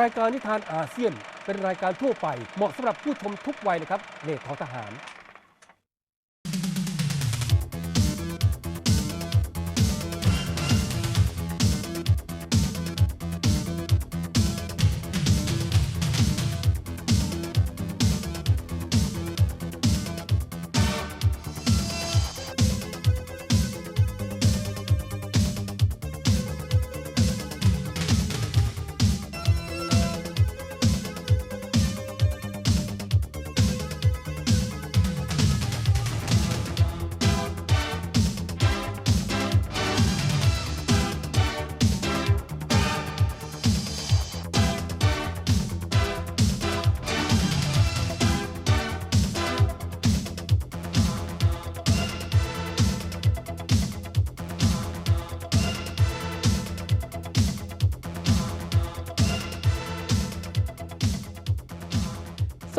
รายการนิทานอาเซียนเป็นรายการทั่วไปเหมาะสำหรับผู้ชมทุกวัยนะครับเลขทอทหาร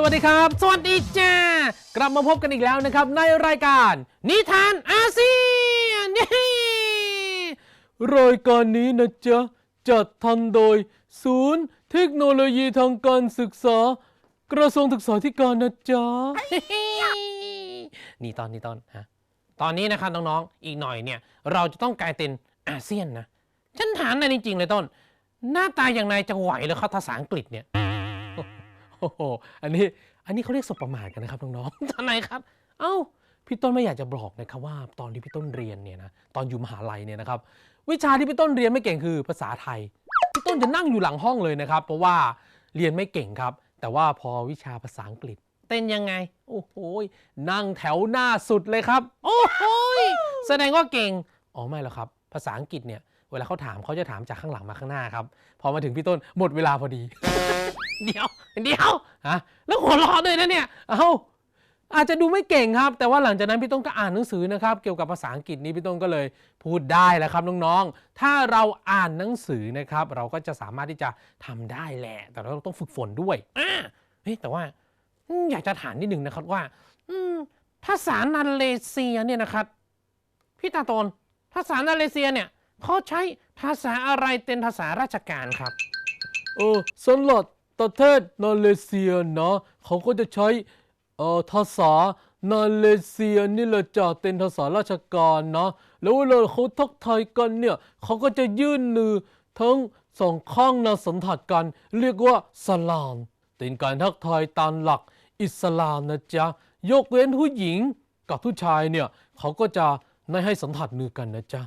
วัสดีครับ สวัสดีจ้ากลับมาพบกันอีกแล้วนะครับ ในรายการ นิทานอาเซียนรายการนี้นะจ๊ะ จัดทำโดย ศูนย์ เทคโนโลยีทางการศึกษา กระทรวงศึกษาธิการนะจ๊ะนี่ตอนนี้ตอนฮะตอนนี้นะครับน้องๆ อีกหน่อยเนี่ย เราจะต้องกลายเป็นอาเซียนนะฉันถามนายจริงๆเลยต้น หน้าตาอย่างนายจะไหวหรือครับภาษาอังกฤษเนี่ย โอ้โหอันนี้อันนี้เขาเรียกสบประมาทกันนะครับน้องๆทำไมครับ เอ้าพี่ต้นไม่อยากจะบอกนะครับว่าตอนที่พี่ต้นเรียนเนี่ยนะตอนอยู่มหาลัยเนี่ยนะครับ วิชาที่พี่ต้นเรียนไม่เก่งคือภาษาไทย พี่ต้นจะนั่งอยู่หลังห้องเลยนะครับ เพราะว่าเรียนไม่เก่งครับ แต่ว่าพอวิชาภาษาอังกฤษ เต้นยังไง โอ้โหนั่งแถวหน้าสุดเลยครับ โอ้โหแสดงว่าเก่งอ๋อไม่หรอกครับ ภาษาอังกฤษเนี่ย เวลาเขาถามเขาจะถามจากข้างหลังมาข้างหน้าครับ พอมาถึงพี่ต้นหมดเวลาพอดี เดี๋ยวเดี๋ยวฮะแล้วหัวเราะด้วยนะเนี่ย เอ้าอาจจะดูไม่เก่งครับ แต่ว่าหลังจากนั้นพี่ต้นก็อ่านหนังสือนะครับ เกี่ยวกับภาษาอังกฤษนี้พี่ต้นก็เลยพูดได้แล้วครับน้องๆ ถ้าเราอ่านหนังสือนะครับ เราก็จะสามารถที่จะทำได้แหละ แต่เราต้องฝึกฝนด้วยอ่าเฮ้ยแต่ว่าอืมอยากจะถามนิดนึงนะครับว่า อืมภาษานาเลเซียเนี่ยนะครับ พี่ตาโตนภาษานาเลเซียเนี่ย เขาใช้ภาษาอะไรเป็นภาษาราชการครับ เออสำหรับประเทศมาเลเซียนะเขาก็จะใช้เอ่อภาษามาเลเซียนี่แหละจะเป็นภาษาราชการนะแล้วเวลาเขาทักทายกันเนี่ยเขาก็จะยื่นมือทั้งสองข้างนะสัมผัสกัน เรียกว่าสลามเป็นการทักทายตามหลักอิสลามนะจ๊ะยกเว้นผู้หญิงกับผู้ชายเนี่ยเขาก็จะไม่ให้สัมผัสมือกันนะจ๊ะ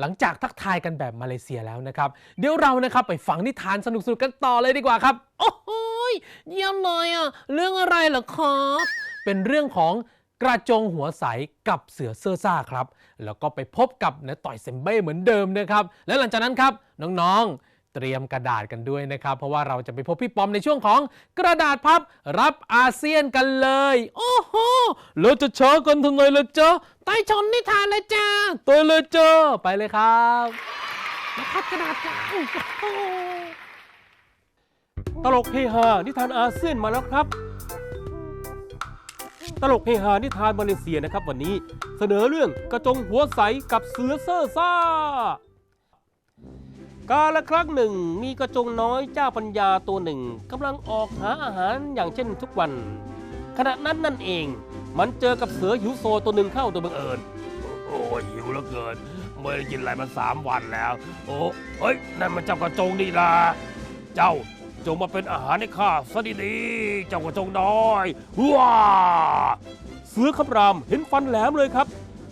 หลังจากทักทายกันแบบมาเลเซียแล้วนะครับ เดี๋ยวเรานะครับไปฟังนิทานสนุกๆกันต่อเลยดีกว่าครับ โอ้โหยเยี่ยมเลยอะ เรื่องอะไรเหรอครับ เป็นเรื่องของกระจงหัวใสกับเสือเซอร์ซ่าครับ แล้วก็ไปพบกับนต่อยเซมเบ้เหมือนเดิมนะครับ และหลังจากนั้นครับน้องๆ เตรียมกระดาษกันด้วยนะครับ เพราะว่าเราจะไปพบพี่ปอมในช่วงของกระดาษพับรับอาเซียนกันเลย โอ้โหแล้วจะช้ากันทำไมล่ะจ๊ะใต้ชนนิทานเลยจ้าตัวเลยจ้าไปเลยครับมาพับกระดาษกันโอ้โหตลกเฮฮานิทานอาเซียนมาแล้วครับ ตลกเฮฮานิทานมาเลเซียนะครับ วันนี้เสนอเรื่องกระจงหัวใสกับเสือเซ่อซ่า กาละครั้งหนึ่งมีกระจงน้อยเจ้าปัญญาตัวหนึ่งกำลังออกหาอาหารอย่างเช่นทุกวัน ขณะนั้นนั่นเอง มันเจอกับเสือหิวโซตัวหนึ่งเข้าโดยบังเอิญโอ้ยหิวเหลือเกินไม่ได้กินอะไรมาสามวันแล้ว โอ้เฮ้ยนั่นมันเจ้ากระจงนี่นะเจ้าจงมาเป็นอาหารให้ข้าซะดีๆเจ้ากระจงน้อยว้าเสือคำรามเห็นฟันแหลมเลยครับ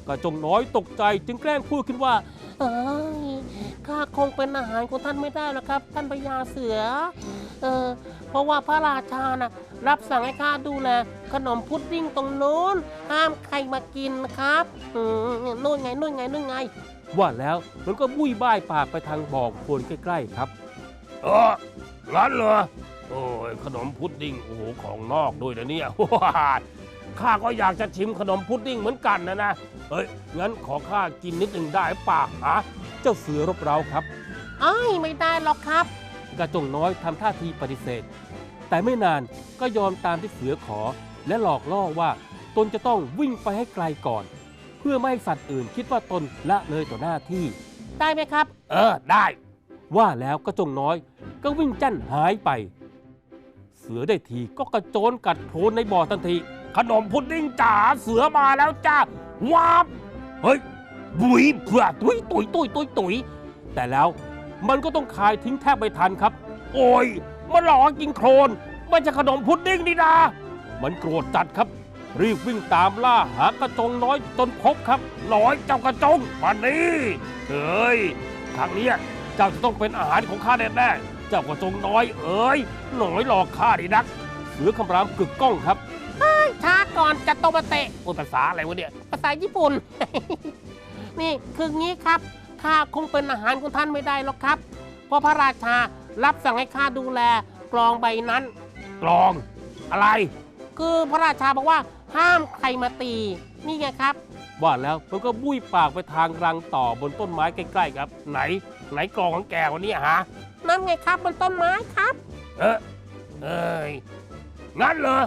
กระจงน้อยตกใจจึงแกล้งพูดขึ้นว่าเอ้ย ข้าคงเป็นอาหารของท่านไม่ได้แล้วครับ ท่านพญาเสือ เออเพราะว่าพระราชานะรับสั่งให้ข้าดูแลขนมพุดดิ้งตรงนู้น ห้ามใครมากินครับอืมนู่นไงนู่นไงนู่นไง ว่าแล้วมันก็บุ้ยบ้ายปากไปทางบ่อโคลนใกล้ๆครับ เออร้านเหรอ โอ้ยขนมพุดดิ้งโอ้โหของนอกด้วยนะเนี่ย ว้า ข้าก็อยากจะชิมขนมพุดดิ้งเหมือนกันนะนะเฮ้ยงั้นขอข้ากินนิดหนึ่งได้ป่ะฮะเจ้าเสือรบเร้าครับเอ้ยไม่ได้หรอกครับ กระจงน้อยทำท่าทีปฏิเสธ แต่ไม่นานก็ยอมตามที่เสือขอ และหลอกล่อว่าตนจะต้องวิ่งไปให้ไกลก่อน เพื่อไม่ให้สัตว์อื่นคิดว่าตนละเลยต่อหน้าที่ ได้ไหมครับ เออได้ ว่าแล้วกระจงน้อยก็วิ่งจั่นหายไป เสือได้ทีก็กระโจนกัดโคลนในบ่อทันที ขนมพุดดิ้งจ๋าเสือมาแล้วจ้าว้าบเฮ้ยบุยเพื่อตุยตุยตุยตุยตุยแต่แล้วมันก็ต้องคายทิ้งแทบไม่ทันครับ โอ้ยมันหลอกกินโครนไม่ใช่ขนมพุดดิ้งนี่นามันโกรธจัดครับ รีบวิ่งตามล่าหากระจงน้อยจนพบครับน้อยเจ้ากระจงมานี่เฮ้ยครั้งนี้เจ้าจะต้องเป็นอาหารของข้าแน่ๆเจ้ากระจงน้อยเอ้ยหน่อยหลอกข้าดีนักเสือคำรามกึกก้องครับ ช้าก่อนจะโตมาเตะพูดภาษาอะไรวะเนี่ย ภาษาญี่ปุ่น นี่คืองี้ครับข้าคงเป็นอาหารของท่านไม่ได้หรอกครับ เพราะพระราชารับสั่งให้ข้าดูแลกลองใบนั้นกลองอะไร คือพระราชาบอกว่าห้ามใครมาตี นี่ไงครับ ว่าแล้วมันก็บุ้ยปากไปทางรังต่อบนต้นไม้ใกล้ๆครับ ไหน ไหนกลองของแกวันนี้ฮะนั่นไงครับบนต้นไม้ครับ เออเอ้ยงั้นเหรอ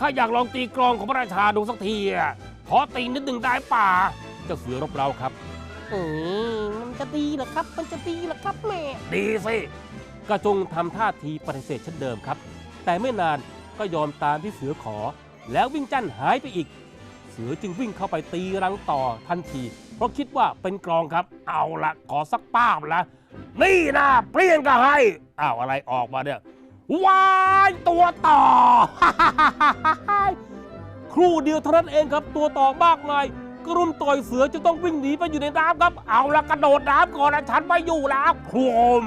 ข้าอยากลองตีกลองของพระราชาดูสักทีอะขอตีนิดหนึ่งได้ป่าเจ้าเสือรบเราครับเอ้ยมันจะดีเหรอครับ มันจะดีเหรอครับแม่ ดีสิกระจงทำท่าทีปฏิเสธเช่นเดิมครับ แต่ไม่นานก็ยอมตามที่เสือขอ แล้ววิ่งจั่นหายไปอีก เสือจึงวิ่งเข้าไปตีรังต่อทันที เพราะคิดว่าเป็นกลองครับ เอาละขอสักป้าบละนี่นะเปลี่ยนก็ให้อ้าวอะไรออกมาเนี่ยว้ายตัวต่อค รู่เดียวเท่านั้นเองครับ ตัวต่อมากมายกรุ่มต่อยเสือจะต้องวิ่งหนีไปอยู่ในน้ำครับ เอาละกระโดดน้ำก่อนนะฉันไม่อยู่แล้วโครม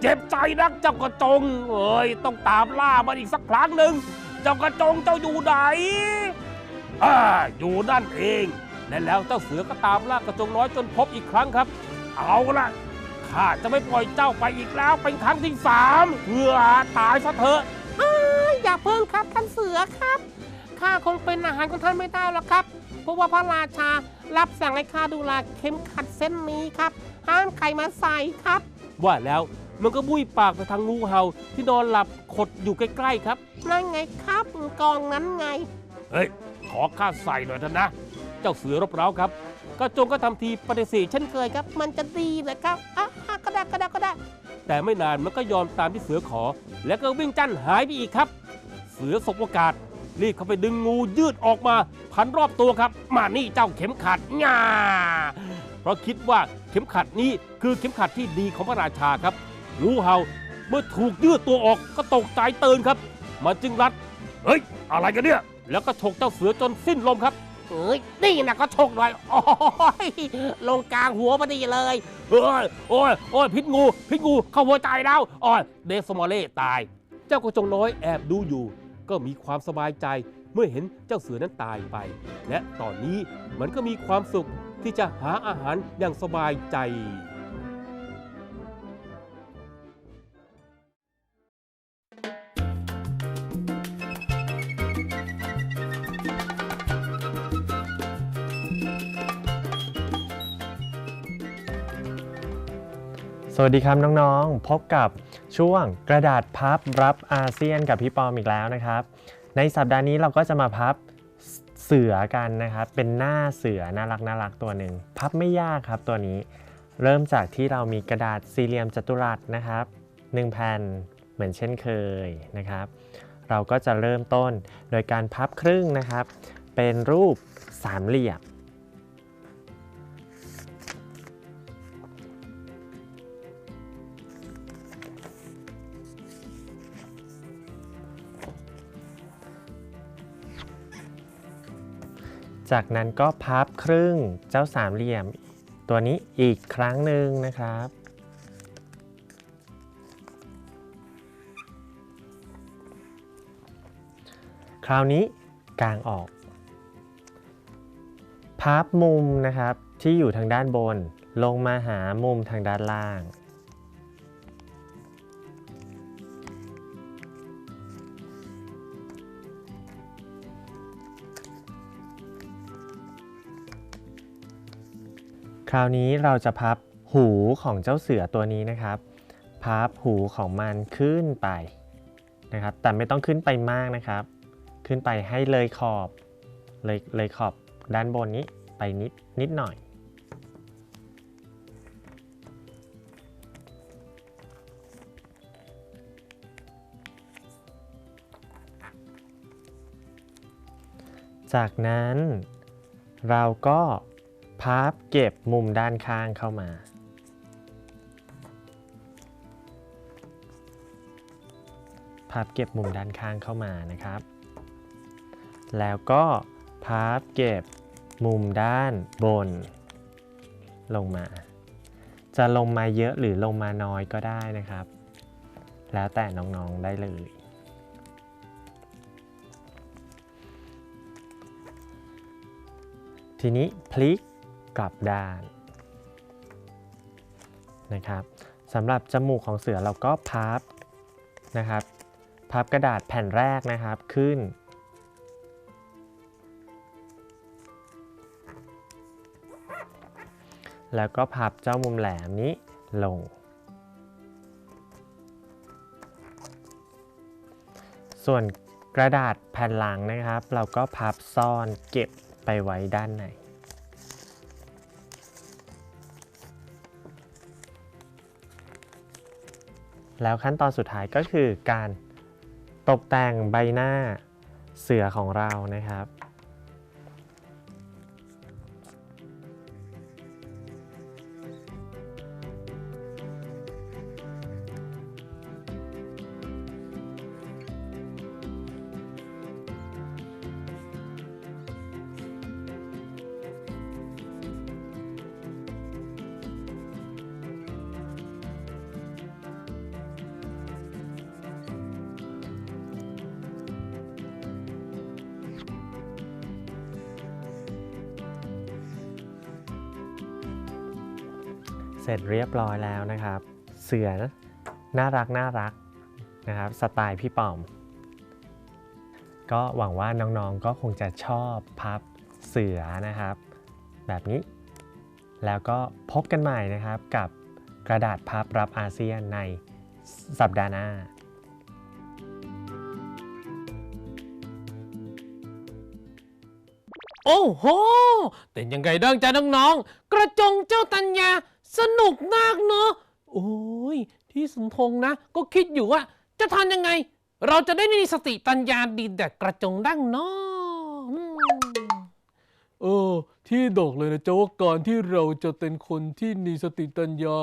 เจ็บใจนักเจ้ากระจง เอ้ยต้องตามล่ามันอีกสักครั้งหนึ่งเจ้ากระจงเจ้าอยู่ไหนอ่าอยู่นั่นเอง และแล้วเจ้าเสือก็ตามล่ากระจงน้อยจนพบอีกครั้งครับ เอาละข้าจะไม่ปล่อยเจ้าไปอีกแล้วเป็นครั้งที่สามเพื่อตายซะเถอะอย่าเพิ่งครับท่านเสือครับ ข้าคงเป็นอาหารของท่านไม่ได้หรอกครับ เพราะว่าพระราชารับสั่งให้ข้าดูแลเข็มขัดเส้นนี้ครับ ห้ามใครมาใส่ครับ ว่าแล้วมันก็บุ้ยปากไปทางงูเห่าที่นอนหลับขดอยู่ใกล้ๆครับ นั่นไงครับกองนั้นไง เฮ้ย ขอข้าใส่หน่อยเถอะนะ เจ้าเสือรบเร้าครับ กระจงก็ทำทีปฏิเสธเช่นเคยครับ มันจะดีเลยครับอะอะก็ได้ก็ได้ก็ได้ แต่ไม่นานมันก็ยอมตามที่เสือขอ แล้วก็วิ่งจั่นหายไปอีกครับ เสือสบโอกาส รีบเข้าไปดึงงูยืดออกมาพันรอบตัวครับ มานี่เจ้าเข็มขัดง่าเพราะคิดว่าเข็มขัดนี้คือเข็มขัดที่ดีของพระราชาครับ งูเห่าเมื่อถูกยืดตัวออกก็ตกใจตื่นครับ มันจึงรัด เฮ้ย อะไรกันเนี่ย แล้วก็ฉกเจ้าเสือจนสิ้นลมครับเอ้ยนี่นะก็โชคหน่อย โอ้ยลงกลางหัวพอดีเลยเอ้ยโอ้ยโอ้ยพิษงูพิษงูเข้าหัวใจแล้วโอ้ยเดสมอลเล่ตาย เจ้ากระจงน้อยแอบดูอยู่ ก็มีความสบายใจเมื่อเห็นเจ้าเสือนั้นตายไป และตอนนี้มันก็มีความสุขที่จะหาอาหารอย่างสบายใจ วัสดีครับน้องๆ พบกับช่วงกระดาษพับรับอาเซียนกับพี่ปอมอีกแล้วนะครับ ในสัปดาห์นี้เราก็จะมาพับเสือกันนะครับ เป็นหน้าเสือน่ารักน่ารักตัวหนึ่งพับไม่ยากครับตัวนี้ เริ่มจากที่เรามีกระดาษสี่เหลี่ยมจัตุรัสนะครับ1แผ่นเหมือนเช่นเคยนะครับ เราก็จะเริ่มต้นโดยการพับครึ่งนะครับ เป็นรูปสามเหลี่ยม จากนั้นก็พับครึ่งเจ้าสามเหลี่ยม ตัวนี้อีกครั้งหนึ่งนะครับ คราวนี้กางออก พับมุมนะครับที่อยู่ทางด้านบนลงมาหามุมทางด้านล่าง คราวนี้เราจะพับหูของเจ้าเสือตัวนี้นะครับ พับหูของมันขึ้นไปนะครับ แต่ไม่ต้องขึ้นไปมากนะครับ ขึ้นไปให้เลยขอบเลยเลยขอบด้านบนนี้ไปนิดนิดหน่อย จากนั้นเราก็ พับเก็บมุมด้านข้างเข้ามา พับเก็บมุมด้านข้างเข้ามานะครับ แล้วก็พับเก็บมุมด้านบน ลงมา จะลงมาเยอะหรือลงมาน้อยก็ได้นะครับ แล้วแต่น้องๆได้เลยทีนี้พลิก กลับด้านนะครับสำหรับจมูกของเสือเราก็พับนะครับพับกระดาษแผ่นแรกนะครับขึ้น แล้วก็พับเจ้ามุมแหลมนี้ลง ส่วนกระดาษแผ่นหลังนะครับ เราก็พับซ่อนเก็บไปไว้ด้านใน แล้วขั้นตอนสุดท้ายก็คือการตกแต่งใบหน้าเสือของเรานะครับ ร็จเรียบร้อยแล้วนะครับ เสือน่ารักน่ารักนะครับสไตล์พี่ปอม ก็หวังว่าน้องๆก็คงจะชอบพับเสือนะครับ แบบนี้ แล้วก็พบกันใหม่นะครับกับกระดาษพับรับอาเซียนในสัปดาห์หน้าโอ้โห เป็นยังไงดังจ้าน้องๆ กระจงเจ้าตัญญา สนุกมากเนาะโอ้ยที่สมพงษ์นะ ก็คิดอยู่ว่า จะทำยังไง เราจะได้มีสติปัญญาดีแต่กระจงดั้งเนาะอืมเออ ที่ดอกเลยนะจ๊ะว่าการที่เราจะเป็นคนที่มีสติตัญญา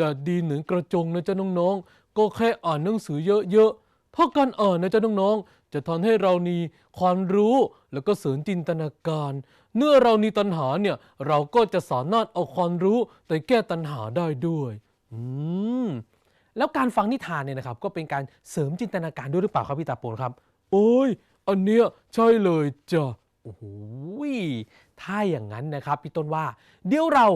ดาดดีเหนือกระจงนะจ๊ะน้องๆ ก็แค่อ่านหนังสือเยอะๆ เพราะการอ่านนะจ๊ะน้องๆ จะทำให้เรามีความรู้แล้วก็เสริมจินตนาการ เมื่อเรามีตัณหาเนี่ย เราก็จะสามารถเอาความรู้ไปแก้ตัณหาได้ด้วยอืมแล้วการฟังนิทานเนี่ยนะครับ ก็เป็นการเสริมจินตนาการด้วยหรือเปล่าครับพี่ตาโปนครับ โอ้ยอันเนี้ยใช่เลยจ้ะโอ้โหถ้าอย่างนั้นนะครับพี่ต้นว่า เดี๋ยวเรา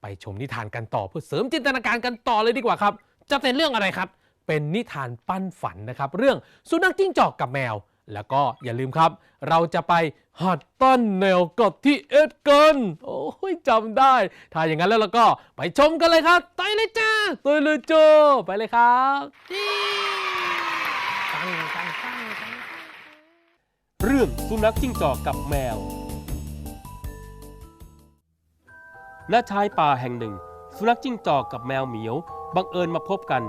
ไปชมนิทานกันต่อเพื่อเสริมจินตนาการกันต่อเลยดีกว่าครับ จะเป็นเรื่องอะไรครับ เป็นนิทานปั้นฝันนะครับ เรื่องสุนัขจิ้งจอกกับแมว แล้วก็อย่าลืมครับ เราจะไปหัดตั้นแนวกับที่เอ็ดกันโอ้ยจำได้ ถ้าอย่างนั้นแล้วเราก็ไปชมกันเลยครับไปเลยจ้าไปเลยจ้าไปเลยครับตั้งตั้งตั้งเรื่องสุนัขจิ้งจอกกับแมวณชายป่าแห่งหนึ่ง สุนัขจิ้งจอกกับแมวเหมียว บังเอิญมาพบกัน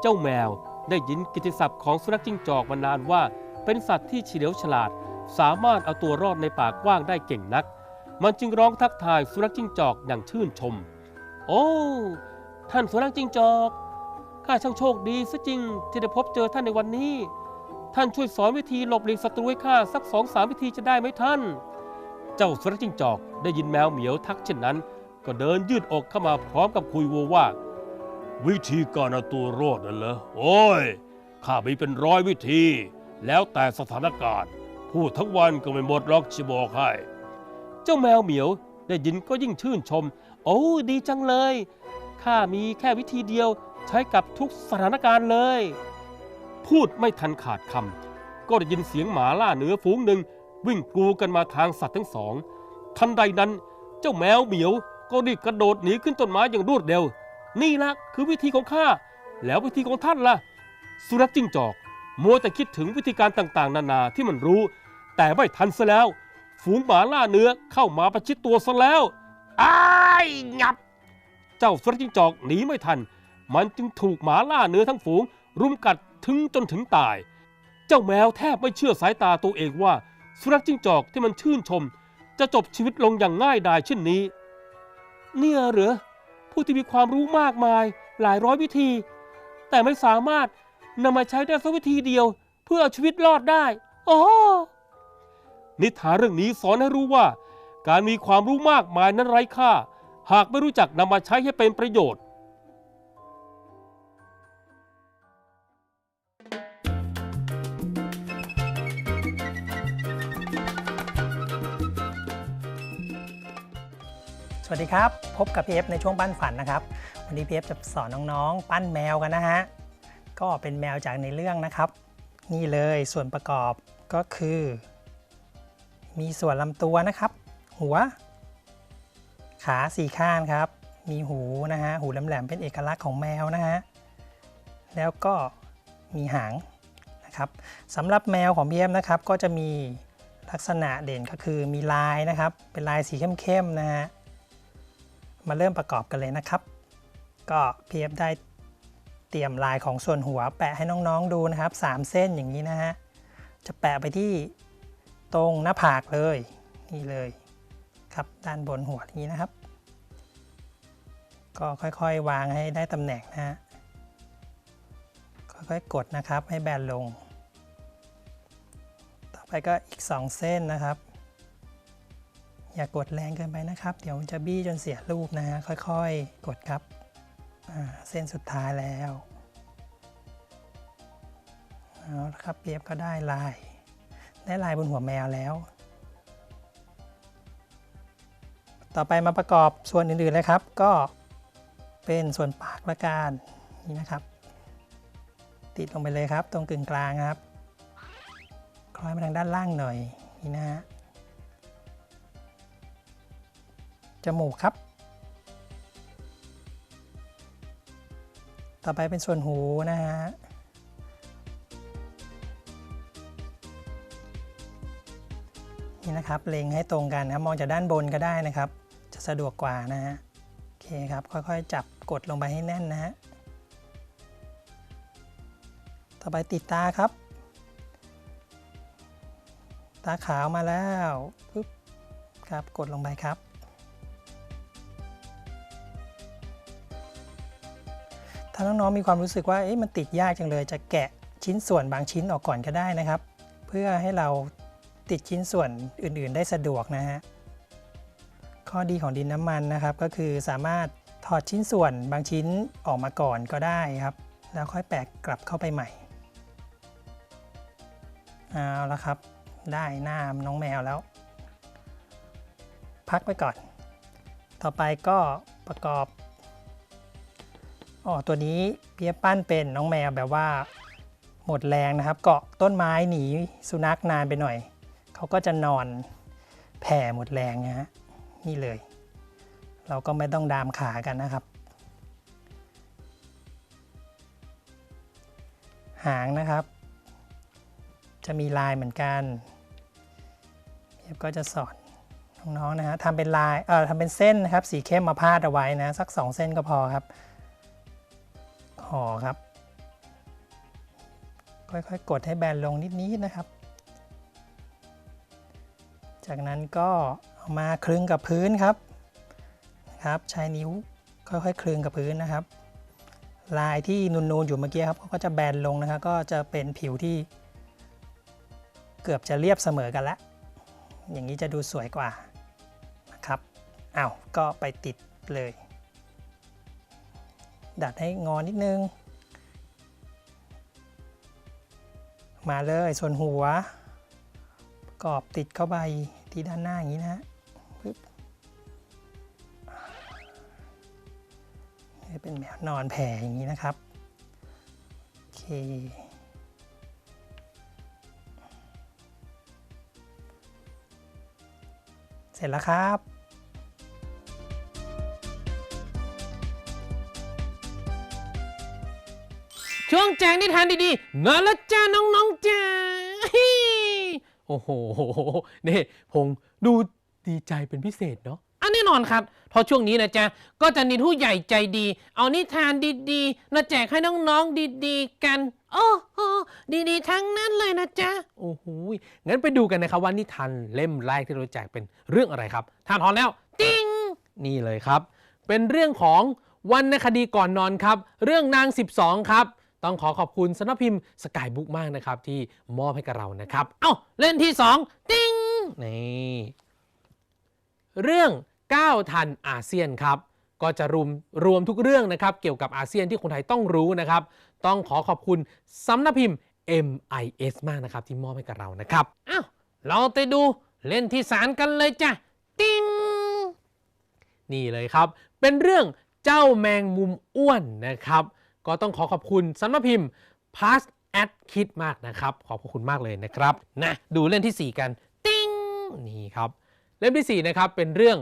เจ้าแมวได้ยินกิติศัพท์ของสุนัขจิ้งจอกมานานว่า เป็นสัตว์ที่เฉลียวฉลาด สามารถเอาตัวรอดในป่ากว้างได้เก่งนัก มันจึงร้องทักทายสุนัขจิ้งจอกอย่างชื่นชม โอ้ ท่านสุนัขจิ้งจอกข้าช่างโชคดีซะจริงที่ได้พบเจอท่านในวันนี้ ท่านช่วยสอนวิธีหลบหลีกศัตรูให้ข้าสักสองสามวิธีจะได้ไหมท่าน เจ้าสุนัขจิ้งจอกได้ยินแมวเหมียวทักเช่นนั้น ก็เดินยืดอกเข้ามาพร้อมกับคุยวัวว่า วิธีการเอาตัวรอดนั่นเหรอโอ้ยข้ามีเป็นร้อยวิธี แล้วแต่สถานการณ์ พูดทั้งวันก็ไม่หมดหรอกชิบอกให้ เจ้าแมวเหมียวได้ยินก็ยิ่งชื่นชม โอ้ดีจังเลย ข้ามีแค่วิธีเดียวใช้กับทุกสถานการณ์เลย พูดไม่ทันขาดคำก็ได้ยินเสียงหมาล่าเนื้อฝูงหนึ่ง วิ่งกรูกันมาทางสัตว์ทั้งสอง ทันใดนั้น เจ้าแมวเหมียวก็รีบกระโดดหนีขึ้นต้นไม้อย่างรวดเร็ว นี่ละคือวิธีของข้า แล้ววิธีของท่านล่ะ สุนัขจิ้งจอก มัวแต่คิดถึงวิธีการต่างๆ นานาที่มันรู้ แต่ไม่ทันซะแล้ว ฝูงหมาล่าเนื้อเข้ามาประชิดตัวซะแล้วอ้ายงับ เจ้าสุนัขจิ้งจอกหนีไม่ทัน มันจึงถูกหมาล่าเนื้อทั้งฝูง รุมกัดถึงจนถึงตาย เจ้าแมวแทบไม่เชื่อสายตาตัวเองว่า สุนัขจิ้งจอกที่มันชื่นชม จะจบชีวิตลงอย่างง่ายดายเช่นนี้ เนี่ยเหรอผู้ที่มีความรู้มากมายหลายร้อยวิธี แต่ไม่สามารถ นำมาใช้ได้สักวิธีเดียว เพื่อเอาชีวิตรอดได้อ๋อนิทานเรื่องนี้สอนให้รู้ว่า การมีความรู้มากมายนั้นไร้ค่า หากไม่รู้จักนำมาใช้ให้เป็นประโยชน์ สวัสดีครับ พบกับพีเอฟในช่วงปั้นฝันนะครับ วันนี้พีเอฟจะสอนน้องๆ ปั้นแมวกันนะฮะ ก็เป็นแมวจากในเรื่องนะครับ นี่เลยส่วนประกอบก็คือ มีส่วนลำตัวนะครับ หัว ขาสี่ข้างครับ มีหูนะฮะหูแหลมๆเป็นเอกลักษณ์ของแมวนะฮะแล้วก็มีหางนะครับสำหรับแมวของพีเอฟนะครับก็จะมีลักษณะเด่นก็คือมีลายนะครับ เป็นลายสีเข้มๆนะฮะมาเริ่มประกอบกันเลยนะครับ ก็พีเอฟได้ เตรียมลายของส่วนหัวแปะให้น้องๆดูนะครับ 3 เส้นอย่างนี้นะฮะ จะแปะไปที่ตรงหน้าผากเลย นี่เลยครับด้านบนหัวอย่างนี้นะครับ ก็ค่อยๆ วางให้ได้ตำแหน่งนะฮะ ค่อยๆ กดนะครับให้แบนลง ต่อไปก็อีก 2 เส้นนะครับ อย่ากดแรงเกินไปนะครับ เดี๋ยวจะบี้จนเสียรูปนะฮะ ค่อยๆ กดครับ เส้นสุดท้ายแล้วเอาละครับเปียบก็ได้ลาย ได้ลายบนหัวแมวแล้ว ต่อไปมาประกอบส่วนอื่นๆเลยครับ ก็เป็นส่วนปากละกันนี่นะครับ ติดลงไปเลยครับ ตรงกึ่งกลางครับ คล้อยมาทางด้านล่างหน่อยนี่นะฮะจมูกครับ ต่อไปเป็นส่วนหูนะฮะนี่นะครับเล็งให้ตรงกันนะมองจากด้านบนก็ได้นะครับ จะสะดวกกว่านะฮะโอเคครับค่อยๆ จับกดลงไปให้แน่นนะฮะต่อไปติดตาครับ ตาขาวมาแล้วปึ๊บครับกดลงไปครับ ถ้าน้องๆมีความรู้สึกว่ามันติดยากจังเลย จะแกะชิ้นส่วนบางชิ้นออกก่อนก็ได้นะครับ เพื่อให้เราติดชิ้นส่วนอื่น ๆ ได้สะดวกนะฮะข้อดีของดินน้ำมันนะครับ ก็คือสามารถถอดชิ้นส่วนบางชิ้นออกมาก่อนก็ได้ครับ แล้วค่อยแปะกลับเข้าไปใหม่เอาละครับ ได้หน้าน้องแมวแล้ว พักไว้ก่อน ต่อไปก็ประกอบ อ๋อตัวนี้เพียปั้นเป็นน้องแมวแบบว่าหมดแรงนะครับ เกาะต้นไม้หนีสุนัขนานไปหน่อย เขาก็จะนอนแผ่หมดแรงนะฮะนี่เลย เราก็ไม่ต้องดามขากันนะครับ หางนะครับ จะมีลายเหมือนกันเพียบก็จะสอนน้องๆนะฮะทำเป็นลายเอ่อทำเป็นเส้นนะครับ สีเข้มมาพาดเอาไว้นะ สัก 2 เส้นก็พอครับ ห่อครับ ค่อยๆ กดให้แบนลงนิดๆนะครับ จากนั้นก็เอามาคลึงกับพื้นครับนะครับใช้นิ้วค่อยๆ คลึงกับพื้นนะครับ ลายที่นูนๆอยู่เมื่อกี้ครับเขาก็จะแบนลงนะครับ ก็จะเป็นผิวที่ เกือบจะเรียบเสมอกันล้วอย่างนี้จะดูสวยกว่านะครับอ้าวก็ไปติดเลย ดัดให้งอนิดนึง มาเลยส่วนหัว กรอบติดเข้าไปที่ด้านหน้าอย่างนี้นะปึ๊บเป็นแมวนอนแผ่อย่างนี้นะครับ โอเคเสร็จแล้วครับ ช่วงแจกนิทานดีๆมาแล้วจ้าน้องๆจ้าฮิโอ้โหนี่พงษ์ดูดีใจเป็นพิเศษเนาะอันแน่นอนครับเพราะช่วงนี้นะจ๊ะก็จะมีผู้ใหญ่ใจดี เอานิทานดีๆมาแจกให้น้องๆดีๆกัน โอ้โหดีๆ ทั้งนั้นเลยนะจ๊ะโอ้โหยงั้นไปดูกันนะครับว่านิทานเล่มแรกที่เราแจกเป็นเรื่องอะไรครับทานพร้อมแล้วติ้งนี่เลยครับ เป็นเรื่องของวรรณคดีก่อนนอนครับ เรื่องนาง 12 ครับ ต้องขอขอบคุณสำนักพิมพ์สกายบุ๊กมากนะครับ ที่มอบให้กับเรานะครับ เอ้า เล่นที่ 2 ติ้งนี่เรื่องก้าวทันอาเซียนครับ ก็จะรวมรวมทุกเรื่องนะครับ เกี่ยวกับอาเซียนที่คนไทยต้องรู้นะครับ ต้องขอขอบคุณสำนักพิมพ์ MIS มากนะครับ ที่มอบให้กับเรานะครับอ้าวเราไปดูเล่นที่สารกันเลยจ้ะติ้งนี่เลยครับ เป็นเรื่องเจ้าแมงมุมอ้วนนะครับ ก็ต้องขอขอบคุณสำนักพิมพ์ Pass at Kid มากนะครับ ขอบคุณมากเลยนะครับนะดูเล่นที่ 4 กันติ้งนี่ครับเล่มที่ 4 นะครับเป็นเรื่อง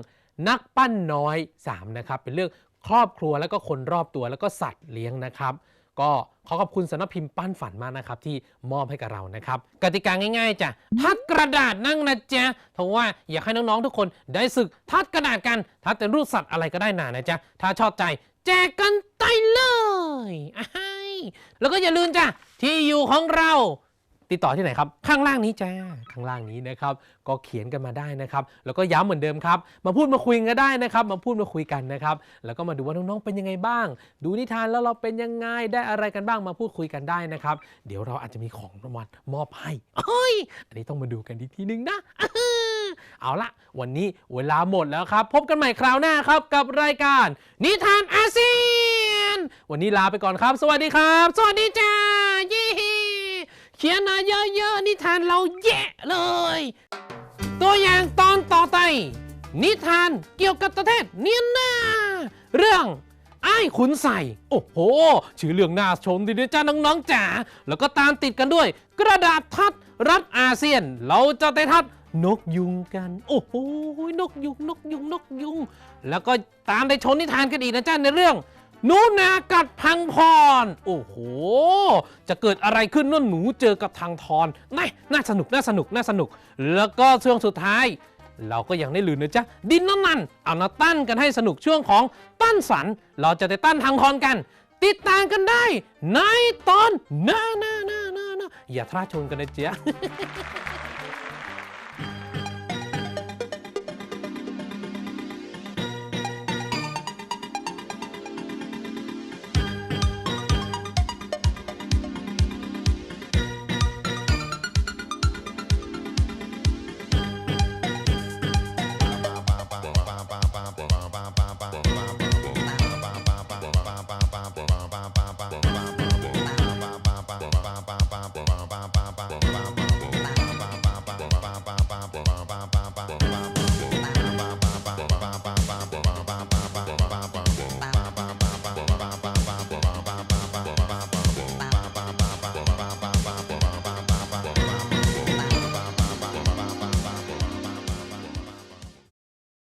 นักปั้นน้อย 3 นะครับ เป็นเรื่องครอบครัวแล้วก็คนรอบตัวแล้วก็สัตว์เลี้ยงนะครับ ก็ขอขอบคุณสำนักพิมพ์ปั้นฝันมากนะครับ ที่มอบให้กับเรานะครับ กติกาง่ายๆจ้ะทัดกระดาษนั่งนะจ๊ะเพราะว่าอยากให้น้องๆทุกคนได้ศึกทัดกระดาษกันทัดเป็นรูปสัตว์อะไรก็ได้นานะจ๊ะถ้าชอบใจ แจกกันไปเลย อ้ายแล้วก็อย่าลืมจ้ะที่อยู่ของเราติดต่อที่ไหนครับ ข้างล่างนี้จ้าข้างล่างนี้นะครับ ก็เขียนกันมาได้นะครับ แล้วก็ย้ำเหมือนเดิมครับ มาพูดมาคุยกันได้นะครับ มาพูดมาคุยกันนะครับ แล้วก็มาดูว่าน้องๆเป็นยังไงบ้าง ดูนิทานแล้วเราเป็นยังไงได้อะไรกันบ้างมาพูดคุยกันได้นะครับ เดี๋ยวเราอาจจะมีของรางวัลมอบให้เฮ้ยอันนี้ต้องมาดูกันอีกทีหนึงนะเอาละวันนี้เวลาหมดแล้วครับ พบกันใหม่คราวหน้าครับกับรายการ นิทานอาเซียน วันนี้ลาไปก่อนครับ สวัสดีครับ สวัสดีจ้าเย้เขียนมาเยอะๆนิทานเราแย่เลย ตัวอย่างตอนต่อไป นิทานเกี่ยวกับประเทศเนียนนาเรื่องไอ้ขุนใส่ โอ้โห ชื่อเรื่องน่าชมดีนะจ้าน้องๆจ๋า แล้วก็ตามติดกันด้วย กระดาษทัดรัฐอาเซียน เราจะได้ทัดนกยุงกัน โอ้โห นกยุง นกยุง นกยุง แล้วก็ตามได้ชมนิทานกันอีกนะจ้าในเรื่อง หนูนากัดพังพร โอ้โห จะเกิดอะไรขึ้นเมื่อหนูเจอกับทางทอนน่าน่าสนุกน่าสนุกน่าสนุก แล้วก็ช่วงสุดท้าย เราก็ยังได้ลืมนะจ๊ะ ดินน้ำมัน เอามาตั้นกันให้สนุกช่วงของตั้นสัน เราจะได้ตั้นทางทอนกัน ติดตามกันได้ในตอนหน้าหน้าหน้าหน้าน้าอย่าทราชนกันนะจ๊ะ